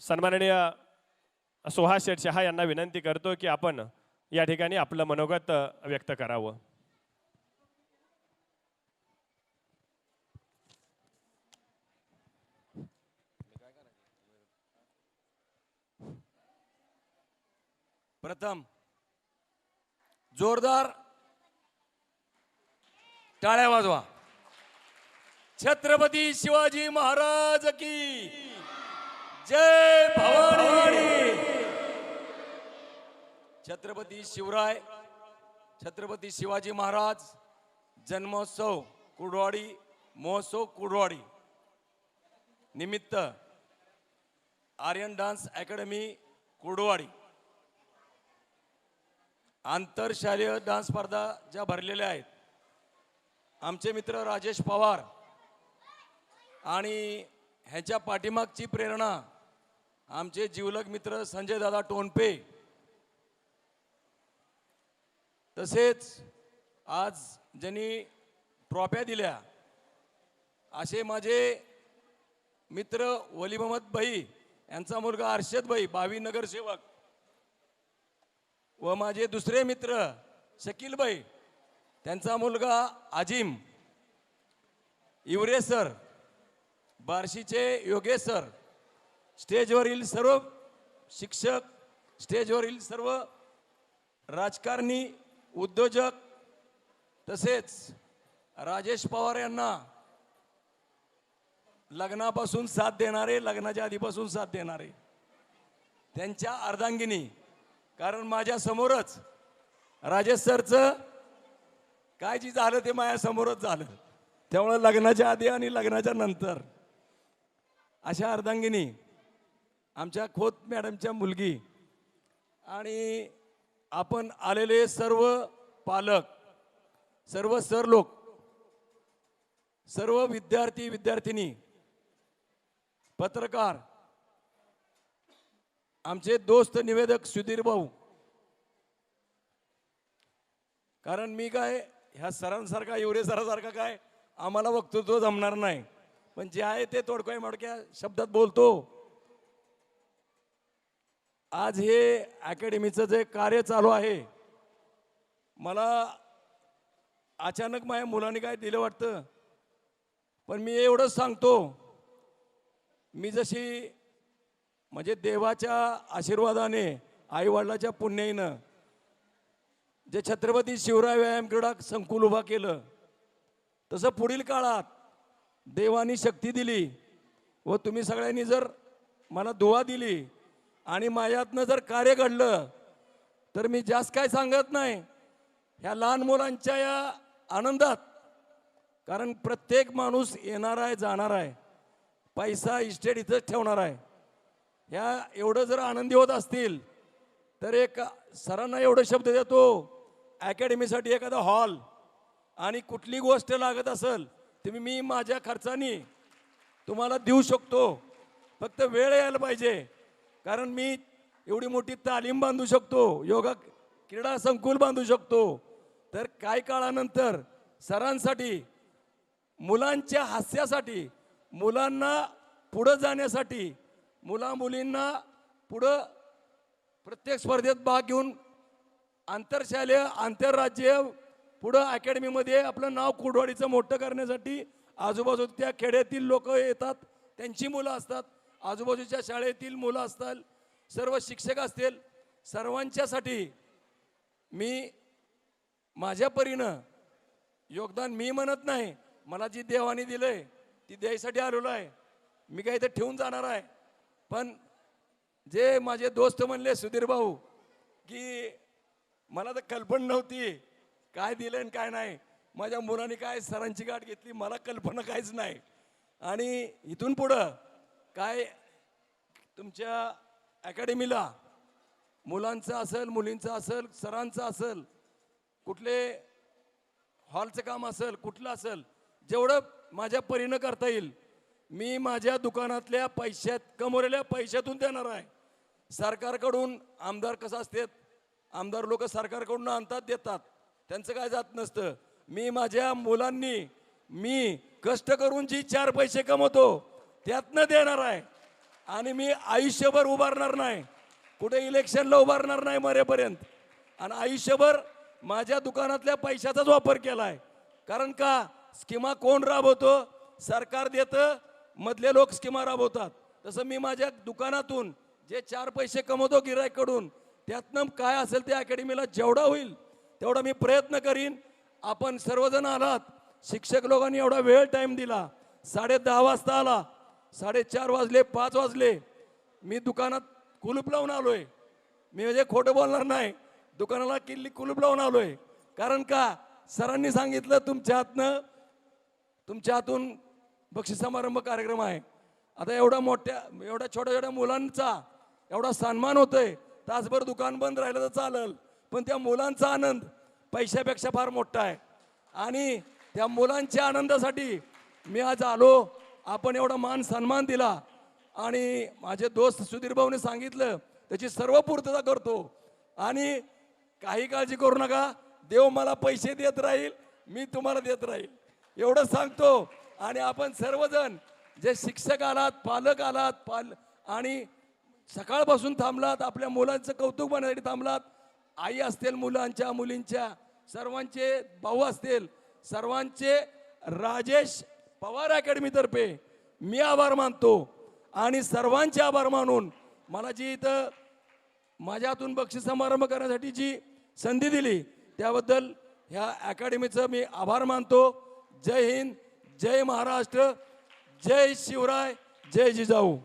सन्माननीय सुहास शेठ शहा यांना विनंती करतो की आपण या ठिकाणी आपलं मनोगत व्यक्त करावं. प्रथम जोरदार टाळ्या वाजवा. छत्रपती शिवाजी महाराज की जय भवानी! छत्रपती शिवराय छत्रपती शिवाजी महाराज जन्मोत्सव कुडवाडी महोत्सव कुडवाडी. निमित्त आर्यन डान्स अकॅडमी कुडवाडी. आंतरशालेय डान्स स्पर्धा ज्या भरलेल्या आहेत. आमचे मित्र राजेश पवार आणि ह्याच्या पाठीमागची प्रेरणा आमचे जिवलग मित्र संजय दादा टोनपे. तसेच आज ज्यांनी ट्रॉफ्या दिल्या असे माझे मित्र वली मोहम्मद भाई यांचा मुलगा अर्षद भाई भावी नगरसेवक व माझे दुसरे मित्र शकील भाई त्यांचा मुलगा आजिम इवरे सर बार्शीचे योगेश सर स्टेजवरील सर्व शिक्षक स्टेजवरील सर्व राजकारणी उद्योजक तसेच राजेश पवार यांना लग्नापासून साथ देणारे लग्नाच्या आधीपासून साथ देणारे त्यांच्या अर्धांगिनी. कारण माझ्या समोरच राजेश सरचं काय जी झालं ते माझ्यासमोरच झालं. त्यामुळं लग्नाच्या आधी आणि लग्नाच्या नंतर अशा अर्धांगिनी आमच्या खोत मॅडमच्या मुलगी. आणि आपण आलेले सर्व पालक सर्व सर लोक सर्व विद्यार्थी विद्यार्थिनी पत्रकार आमचे दोस्त निवेदक सुधीर भाऊ. कारण मी काय ह्या सरांसारखा एवढे सरासारखा काय आम्हाला वक्तृत्व जमणार नाही. पण जे आहे ते तोडक्या मोडक्या शब्दात बोलतो. आज हे अकॅडमीचं जे कार्य चालू आहे मला अचानक माझ्या मुलांनी काय दिलं वाटतं? पण मी एवढंच सांगतो मी जशी म्हणजे देवाच्या आशीर्वादाने आईवडिलाच्या पुण्याईनं जे छत्रपती शिवराय व्यायाम क्रीडा संकुल उभा केलं तसं पुढील काळात देवानी शक्ती दिली व तुम्ही सगळ्यांनी जर मला दुवा दिली आणि माझ्यातनं जर कार्य घडलं तर मी जास्त काय सांगत नाही. ह्या लहान मुलांच्या या आनंदात. कारण प्रत्येक माणूस येणार आहे जाणार आहे. पैसा इस्टेट इथंच ठेवणार आहे. ह्या एवढं जर आनंदी होत असतील तर एक सरांना एवढं शब्द देतो अकॅडमीसाठी एखादा हॉल आणि कुठली गोष्ट लागत असेल तुम्ही मी माझ्या खर्चानी तुम्हाला देऊ शकतो. फक्त वेळ यायला पाहिजे. कारण मी एवढी मोठी तालीम बांधू शकतो योगा क्रीडा संकुल बांधू शकतो. तर काही काळानंतर सरांसाठी मुलांच्या हास्यासाठी मुलांना पुढं जाण्यासाठी मुला मुलींना पुढं प्रत्येक स्पर्धेत भाग घेऊन आंतरशालेय आंतरराज्य पुढं अकॅडमीमध्ये आपलं नाव कुडवाडीचं मोठं करण्यासाठी आजूबाजू त्या खेड्यातील लोक येतात त्यांची मुलं असतात. आजूबाजूच्या शाळेतील मुलं असतात सर्व शिक्षक असतील सर्वांच्यासाठी मी माझ्या परीनं योगदान मी म्हणत नाही मला जी देवानी दिलंय ती द्यायसाठी आलेलो आहे. मी काही इथं ठेवून जाणार आहे. पण जे माझे दोस्त म्हणले सुधीर भाऊ की मला तर कल्पना नव्हती काय दिलं आणि काय नाही. माझ्या मुलांनी काय सरांची गाठ घेतली मला कल्पना काहीच नाही. आणि इथून पुढं काय तुमच्या अकॅडमीला मुलांचं असेल मुलींचं असेल सरांचं असेल कुठले हॉलचं काम असेल कुठलं असेल जेवढं माझ्या परीनं करता येईल मी माझ्या दुकानातल्या पैशात कमवलेल्या पैशातून देणार आहे. सरकारकडून आमदार कसं असतात? आमदार लोक सरकारकडून आणतात देतात. त्यांचं काय जात नसतं. मी माझ्या मुलांनी मी कष्ट करून जी चार पैसे कमवतो त्यातनं देणार आहे. आणि मी आयुष्यभर उभारणार नाही. कुठे इलेक्शनला उभारणार नाही मरेपर्यंत. आणि आयुष्यभर माझ्या दुकानातल्या पैशाचाच वापर केला आहे कारण का? स्कीमा कोण राबवतो? सरकार देतं मधले लोक स्कीमा राबवतात. तसं मी माझ्या दुकानातून जे चार पैसे कमवतो गिरायकडून त्यातनं काय असेल त्या अकॅडमीला जेवढा होईल तेवढा मी प्रयत्न करीन. आपण सर्वजण आलात. शिक्षक लोकांनी एवढा वेळ टाईम दिला. साडे दहा वाजता आला. साडेचार वाजले पाच वाजले. मी दुकानात कुलूप लावून आलो आहे मी म्हणजे खोटं बोलणार नाही. दुकानाला किल्ली कुलूप लावून आलो आहे कारण का? सरांनी सांगितलं तुमच्या हातनं तुमच्या हातून बक्षीस समारंभ कार्यक्रम आहे. आता एवढा मोठ्या एवढ्या छोट्या छोट्या मुलांचा एवढा सन्मान होतोय. तासभर दुकान बंद राहिलं तर चालल. पण त्या मुलांचा आनंद पैशापेक्षा फार मोठा आहे. आणि त्या मुलांच्या आनंदासाठी मी आज आलो. आपण एवढा मान सन्मान दिला आणि माझे दोस्त सुधीर भाऊने सांगितलं त्याची सर्व पूर्तता करतो. आणि काही काळजी करू नका देव मला पैसे देत राहील मी तुम्हाला देत राहील. एवढं सांगतो. आणि आपण सर्वजण जे शिक्षक आलात पालक आलात पाल आणि सकाळपासून थांबलात आपल्या मुलांचं कौतुक बनण्यासाठी थांबलात. आई असतील मुलांच्या मुलींच्या सर्वांचे भाऊ असतील सर्वांचे राजेश पवार अकॅडमीतर्फे मी आभार मानतो आणि सर्वांचे आभार मानून मला जी इथं माझ्या हातून बक्षीस समारंभ करण्यासाठी जी संधी दिली त्याबद्दल ह्या अकॅडमीचं मी आभार मानतो. जय हिंद जय महाराष्ट्र जय शिवराय जय जिजाऊ.